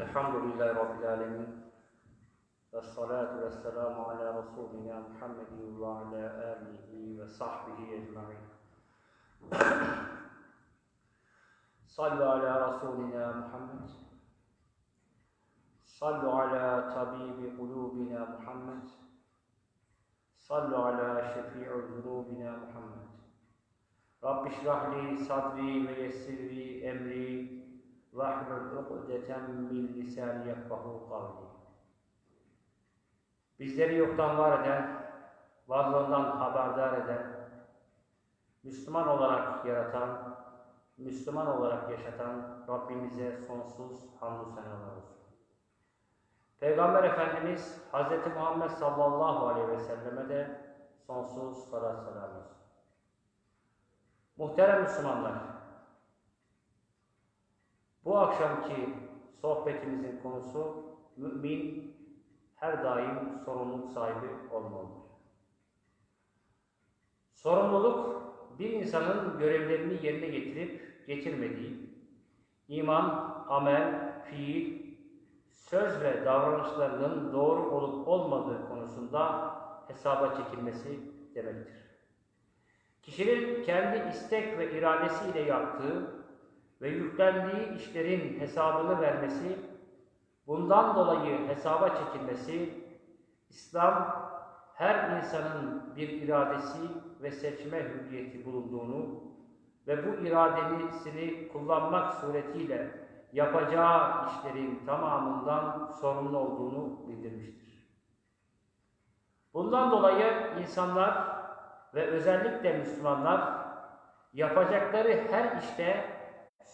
Elhamdülillahi Rabbil Alemin. Ve salatu ve selamu ala Resulina Muhammedin ve ala alihi ve sahbihi ecma'in. Sallu ala Resulina Muhammed. Sallu ala tabibi kulubina Muhammed. Sallu ala şefi'u zunubina Muhammed. Rabbi şrahli sadri ve yessirli واحلل عقدة من lisani yefkahu kavli. Bizleri yoktan var eden, varlığından haberdar eden, Müslüman olarak yaratan, Müslüman olarak yaşatan Rabbimize sonsuz hamdü senalar olsun. Peygamber Efendimiz Hz. Muhammed sallallahu aleyhi ve selleme de sonsuz salat selam olsun. Muhterem Müslümanlar, bu akşamki sohbetimizin konusu mümin her daim sorumluluk sahibi olmalıdır. Sorumluluk bir insanın görevlerini yerine getirip getirmediği, iman, amel, fiil, söz ve davranışlarının doğru olup olmadığı konusunda hesaba çekilmesi demektir. Kişinin kendi istek ve iradesiyle yaptığı ve yüklendiği işlerin hesabını vermesi, bundan dolayı hesaba çekilmesi, İslam her insanın bir iradesi ve seçme hürriyeti bulunduğunu ve bu iradesini kullanmak suretiyle yapacağı işlerin tamamından sorumlu olduğunu bildirmiştir. Bundan dolayı insanlar ve özellikle Müslümanlar yapacakları her işte,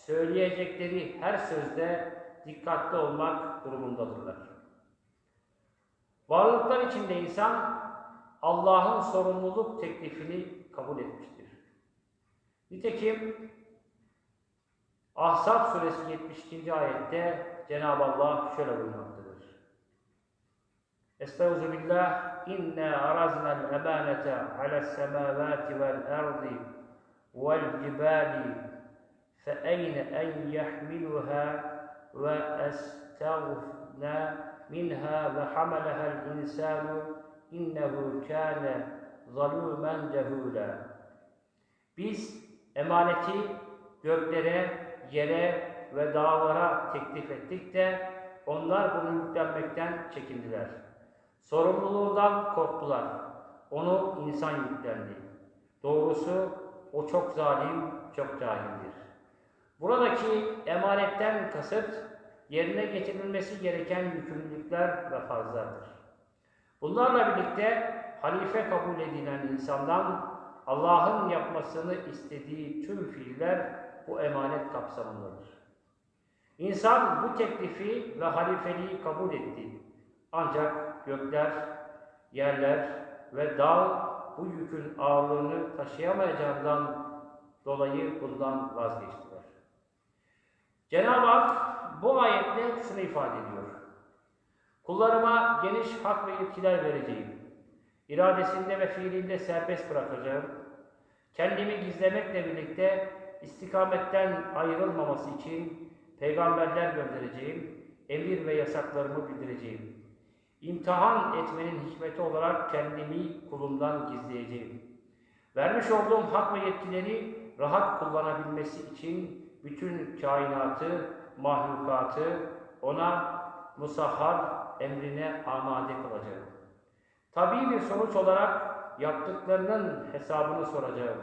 söyleyecekleri her sözde dikkatli olmak durumundadırlar. Varlıklar içinde insan Allah'ın sorumluluk teklifini kabul etmiştir. Nitekim Ahzab suresi 72. ayette Cenab-ı Allah şöyle buyurmaktadır. Estaizu billah inna arazna'l emanete ale's semavati vel ardi vel cibali yahmiluha ve estağfna minha ve hamalaha'l insanu innehu kâne zalûmen cehûlâ. Biz emaneti göklere, yere ve dağlara teklif ettik de onlar bunu yüklenmekten çekindiler. Sorumluluğundan korktular. Onu insan yüklendi. Doğrusu o çok zalim, çok cahildir. Buradaki emanetten kasıt yerine getirilmesi gereken yükümlülükler ve farzlardır. Bunlarla birlikte halife kabul edilen insandan Allah'ın yapmasını istediği tüm fiiller bu emanet kapsamındadır. İnsan bu teklifi ve halifeliği kabul etti. Ancak gökler, yerler ve dağ bu yükün ağırlığını taşıyamayacağından dolayı bundan vazgeçtiler. Cenab-ı Hak bu ayetle şunu ifade ediyor. Kullarıma geniş hak ve yetkiler vereceğim. İradesinde ve fiilinde serbest bırakacağım. Kendimi gizlemekle birlikte istikametten ayrılmaması için peygamberler göndereceğim. Emir ve yasaklarımı bildireceğim. İmtihan etmenin hikmeti olarak kendimi kulumdan gizleyeceğim. Vermiş olduğum hak ve yetkileri rahat kullanabilmesi için bütün kainatı, mahlukatı ona musahhar emrine amade kılacağım. Tabii bir sonuç olarak yaptıklarının hesabını soracağım.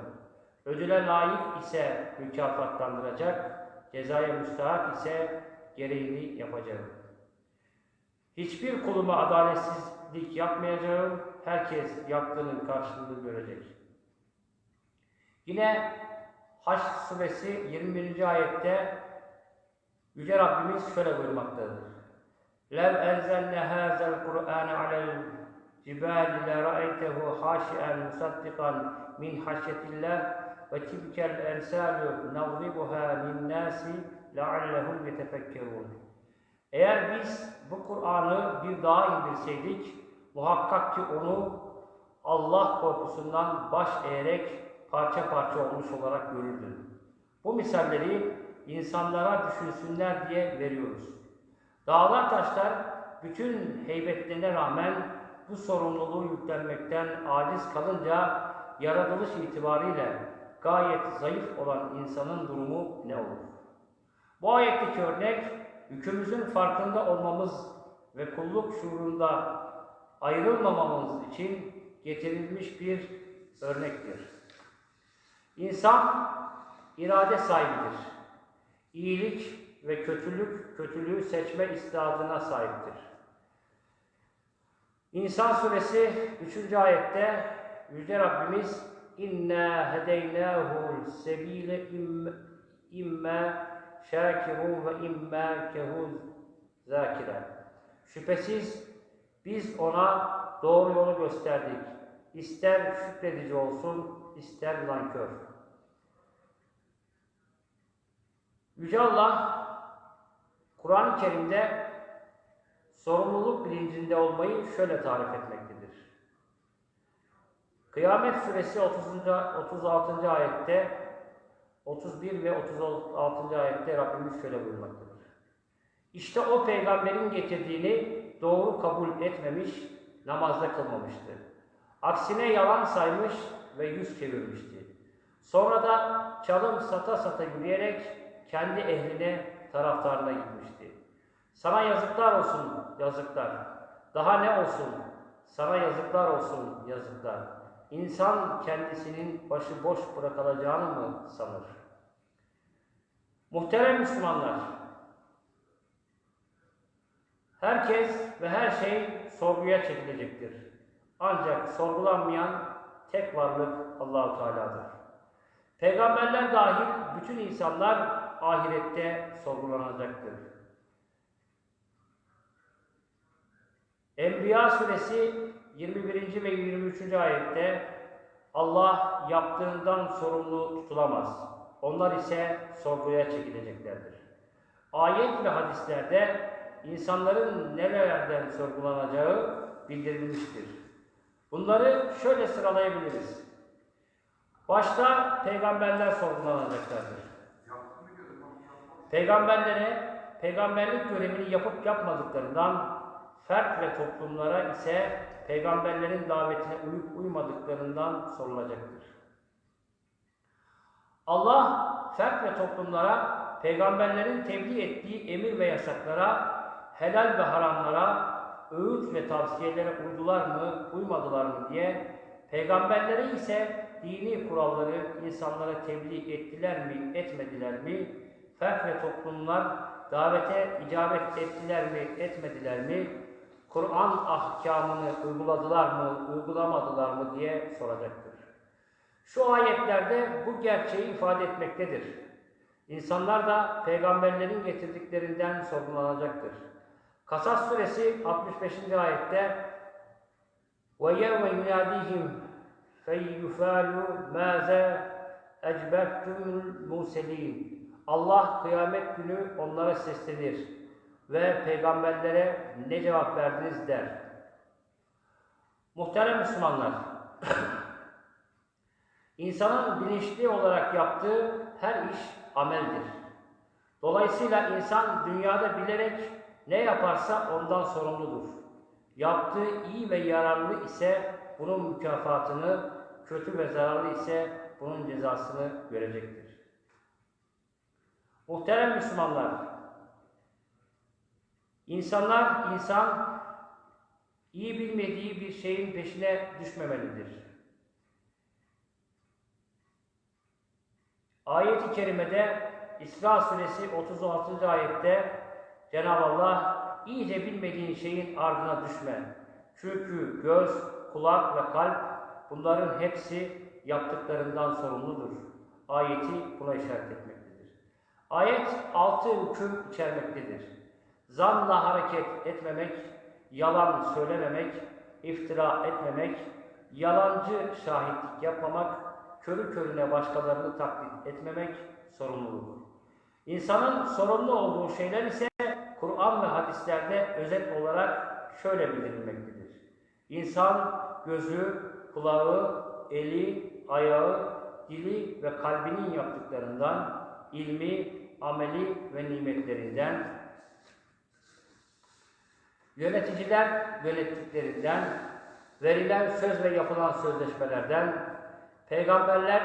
Ödüle layık ise mükafatlandıracak, cezaya müstahak ise gereğini yapacağım. Hiçbir kuluma adaletsizlik yapmayacağım, herkes yaptığının karşılığını görecek. Yine Haş suresi 21. ayette Yüce Rabbimiz şöyle buyurmaktadır. لَوْ اَنْزَلْنَ هَذَا الْقُرْآنَ عَلَى الْجِبَالِ لَرَأَيْتَهُ خَاشِعًا مُصَدِّقًا مِنْ حَشْيَةِ اللّٰهِ وَتِلْكَ الْاَمْسَالُ نَضْرِبُهَا لِلنَّاسِ لَعَلَّهُمْ يَتَفَكَّرُونَ Eğer biz bu Kur'an'ı bir daha indirseydik, muhakkak ki onu Allah korkusundan baş eğerek parça parça olmuş olarak görürdün. Bu misalleri insanlara düşünsünler diye veriyoruz. Dağlar taşlar bütün heybetlerine rağmen bu sorumluluğu yüklenmekten aciz kalınca yaratılış itibariyle gayet zayıf olan insanın durumu ne olur? Bu ayetteki örnek yükümüzün farkında olmamız ve kulluk şuurunda ayrılmamamız için getirilmiş bir örnektir. İnsan irade sahibidir. İyilik ve kötülük, kötülüğü seçme istidadına sahiptir. İnsan suresi 3. ayette Yüce Rabbimiz İnna hedeynâhul sebîle imme şâkirûn ve imme kehûn zâkiren. Şüphesiz biz ona doğru yolu gösterdik. İster şükredici olsun, ister nankör. Yüce Allah Kur'an-ı Kerim'de sorumluluk bilincinde olmayı şöyle tarif etmektedir. Kıyamet suresi 30. 36. ayette 31 ve 36. ayette Rabbimiz şöyle buyurmaktadır. İşte o peygamberin getirdiğini doğru kabul etmemiş, namazda kılmamıştı. Aksine yalan saymış ve yüz çevirmişti. Sonra da çalım sata sata yürüyerek kendi ehline, taraftarına gitmişti. Sana yazıklar olsun, yazıklar. Daha ne olsun? Sana yazıklar olsun, yazıklar. İnsan kendisinin başı boş bırakılacağını mı sanır? Muhterem Müslümanlar, herkes ve her şey sorguya çekilecektir. Ancak sorgulanmayan tek varlık Allahu Teala'dır. Peygamberler dahil bütün insanlar ahirette sorgulanacaktır. Enbiya suresi 21. ve 23. ayette Allah yaptığından sorumlu tutulamaz. Onlar ise sorguya çekileceklerdir. Ayet ve hadislerde insanların nelerden sorgulanacağı bildirilmiştir. Bunları şöyle sıralayabiliriz. Başta peygamberler sorgulanacaklardır. Peygamberlere peygamberlik görevini yapıp yapmadıklarından, fert ve toplumlara ise peygamberlerin davetine uyup uymadıklarından sorulacaktır. Allah fert ve toplumlara peygamberlerin tebliğ ettiği emir ve yasaklara, helal ve haramlara, öğüt ve tavsiyelere uydular mı, uymadılar mı diye, peygamberlere ise dini kuralları insanlara tebliğ ettiler mi, etmediler mi, fert ve toplumlar davete icabet ettiler mi, etmediler mi, Kur'an ahkamını uyguladılar mı, uygulamadılar mı diye soracaktır. Şu ayetlerde bu gerçeği ifade etmektedir. İnsanlar da peygamberlerin getirdiklerinden sorgulanacaktır. Kasas suresi 65. ayette وَيَوْمَ يُنَادِيهِمْ فَيُّفَالُ مَاذَا اَجْبَرْتُمُ الْمُرْسَلِينَ Allah kıyamet günü onlara seslenir ve peygamberlere ne cevap verdiniz der. Muhterem Müslümanlar, insanın bilinçli olarak yaptığı her iş ameldir. Dolayısıyla insan dünyada bilerek ne yaparsa ondan sorumludur. Yaptığı iyi ve yararlı ise bunun mükafatını, kötü ve zararlı ise bunun cezasını görecektir. Muhterem Müslümanlar, insanlar, insan iyi bilmediği bir şeyin peşine düşmemelidir. Ayet-i Kerime'de İsra suresi 36. ayette Cenab-ı Allah iyice bilmediğin şeyin ardına düşme. Çünkü göz, kulak ve kalp bunların hepsi yaptıklarından sorumludur. Ayeti buna işaret etmektedir. Ayet altı hüküm içermektedir. Zanla hareket etmemek, yalan söylememek, iftira etmemek, yalancı şahitlik yapmamak, körü körüne başkalarını taklit etmemek sorumluluğudur. İnsanın sorumlu olduğu şeyler ise Kur'an ve hadislerde özet olarak şöyle bildirilmektedir. İnsan gözü, kulağı, eli, ayağı, dili ve kalbinin yaptıklarından, ilmi, ameli ve nimetlerinden Yöneticiler yönettiklerinden, verilen söz ve yapılan sözleşmelerden, peygamberler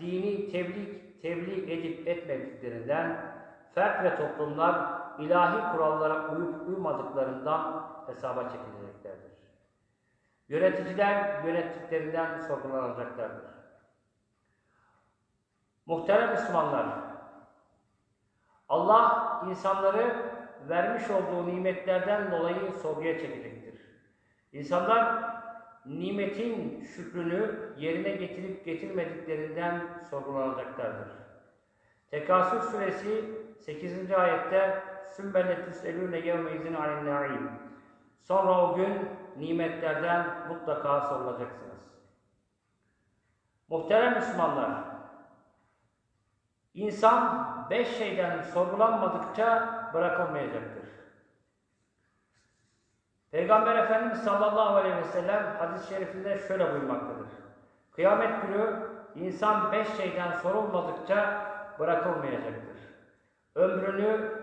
dini tebliğ, tebliğ edip etmediklerinden, fert ve toplumlar ilahi kurallara uyup uymadıklarından hesaba çekileceklerdir. Yöneticiler yönettiklerinden sorgulanacaklardır. Muhterem Müslümanlar, Allah insanları vermiş olduğu nimetlerden dolayı sorguya çekecektir. İnsanlar nimetin şükrünü yerine getirip getirmediklerinden sorgulanacaklardır. Tekasür suresi 8. ayette Sümbelletüs elûne yevme izin alin Sonra o gün nimetlerden mutlaka sorulacaksınız. Muhterem Müslümanlar, insan beş şeyden sorgulanmadıkça bırakılmayacaktır. Peygamber Efendimiz sallallahu aleyhi ve sellem hadis-i şerifinde şöyle buyurmaktadır. Kıyamet günü insan beş şeyden sorulmadıkça bırakılmayacaktır. Ömrünü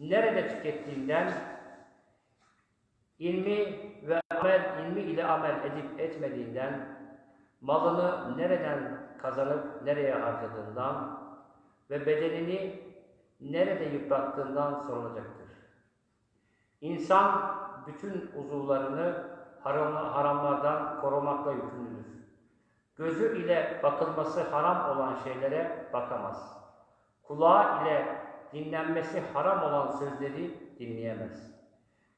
nerede tükettiğinden, ilmi ve amel, ilmi ile amel edip etmediğinden, malını nereden kazanıp nereye harcadığından ve bedenini nerede yıprattığından sorulacaktır. İnsan bütün uzuvlarını haramlardan korumakla yükümlüdür. Gözü ile bakılması haram olan şeylere bakamaz. Kulağı ile dinlenmesi haram olan sözleri dinleyemez.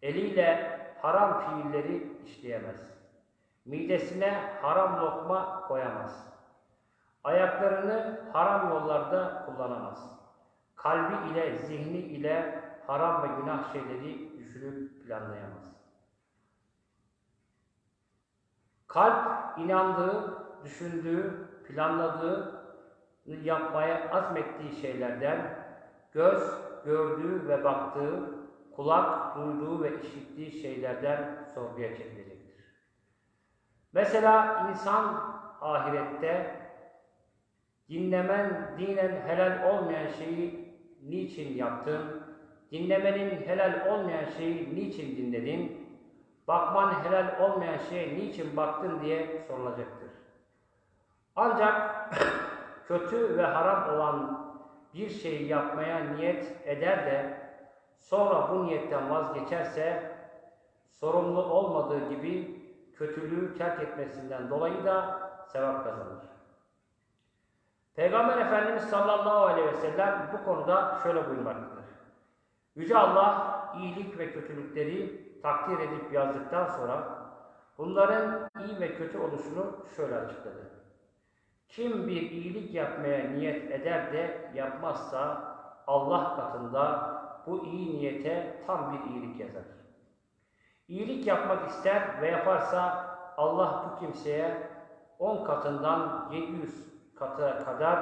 Eliyle haram fiilleri işleyemez. Midesine haram lokma koyamaz. Ayaklarını haram yollarda kullanamaz. Kalbi ile, zihni ile haram ve günah şeyleri düşünüp planlayamaz. Kalp inandığı, düşündüğü, planladığı, yapmaya azmettiği şeylerden, göz gördüğü ve baktığı, kulak duyduğu ve işittiği şeylerden sorguya çekilecektir. Mesela insan ahirette dinlemen dinen helal olmayan şeyi niçin yaptın? Dinlemenin helal olmayan şeyi niçin dinledin? Bakman helal olmayan şeye niçin baktın diye sorulacaktır. Ancak kötü ve haram olan bir şeyi yapmaya niyet eder de sonra bu niyetten vazgeçerse sorumlu olmadığı gibi kötülüğü terk etmesinden dolayı da sevap kazanır. Peygamber Efendimiz sallallahu aleyhi ve sellem bu konuda şöyle buyurmaktadır. Yüce Allah iyilik ve kötülükleri takdir edip yazdıktan sonra bunların iyi ve kötü oluşunu şöyle açıkladı. Kim bir iyilik yapmaya niyet eder de yapmazsa Allah katında bu iyi niyete tam bir iyilik yazar. İyilik yapmak ister ve yaparsa Allah bu kimseye on katından 700 katı kadar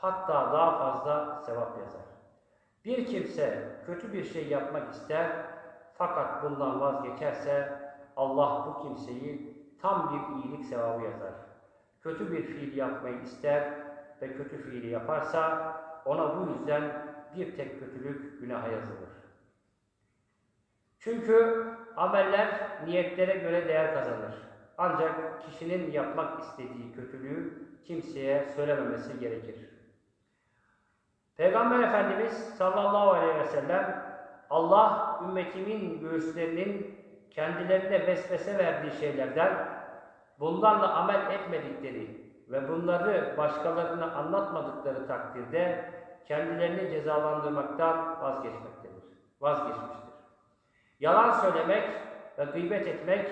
hatta daha fazla sevap yazar. Bir kimse kötü bir şey yapmak ister fakat bundan vazgeçerse Allah bu kimseyi tam bir iyilik sevabı yazar. Kötü bir fiil yapmayı ister ve kötü fiili yaparsa ona bu yüzden bir tek kötülük günaha yazılır. Çünkü ameller niyetlere göre değer kazanır. Ancak kişinin yapmak istediği kötülüğü kimseye söylememesi gerekir. Peygamber Efendimiz sallallahu aleyhi ve sellem Allah ümmetimin göğüslerinin kendilerine vesvese verdiği şeylerden bunlarla amel etmedikleri ve bunları başkalarına anlatmadıkları takdirde kendilerini cezalandırmaktan vazgeçmektedir. Vazgeçmiştir. Yalan söylemek ve gıybet etmek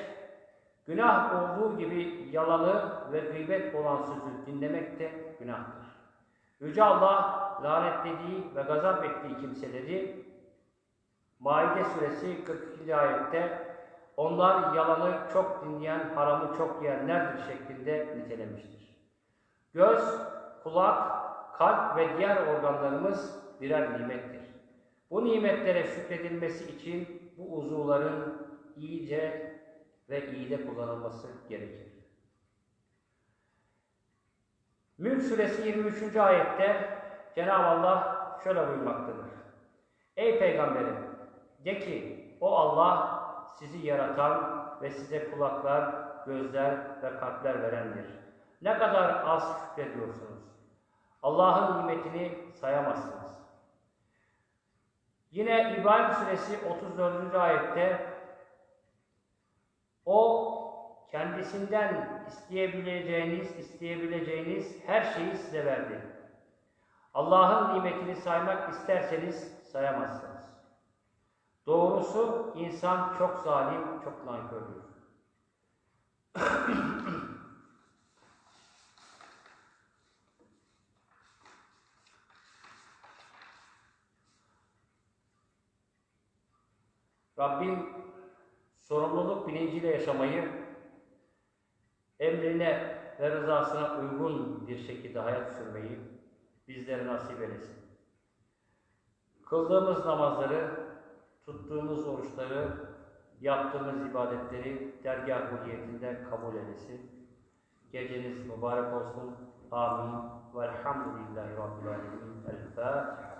günah olduğu gibi yalanı ve gıybet olan sözü dinlemek de günahtır. Yüce Allah lanetlediği ve gazap ettiği kimseleri Maide suresi 42. ayette onlar yalanı çok dinleyen, haramı çok yiyenlerdir şeklinde nitelemiştir. Göz, kulak, kalp ve diğer organlarımız birer nimettir. Bu nimetlere şükredilmesi için bu uzuvların iyice ve iyi de kullanılması gerekir. Mülk suresi 23. ayette Cenab-ı Allah şöyle buyurmaktadır. Ey peygamberim de ki o Allah sizi yaratan ve size kulaklar, gözler ve kalpler verendir. Ne kadar az şükrediyorsunuz. Allah'ın nimetini sayamazsınız. Yine İbrahim suresi 34. ayette o kendisinden isteyebileceğiniz, isteyebileceğiniz her şeyi size verdi. Allah'ın nimetini saymak isterseniz sayamazsınız. Doğrusu insan çok zalim, çok nankördür. Rabbim sorumluluk bilinciyle yaşamayı, emrine ve rızasına uygun bir şekilde hayat sürmeyi bizlere nasip eylesin. Kıldığımız namazları, tuttuğumuz oruçları, yaptığımız ibadetleri dergah huliyetinde kabul eylesin. Geceniz mübarek olsun. Amin. Velhamdülillahi Rabbil Alemin. El Fatiha.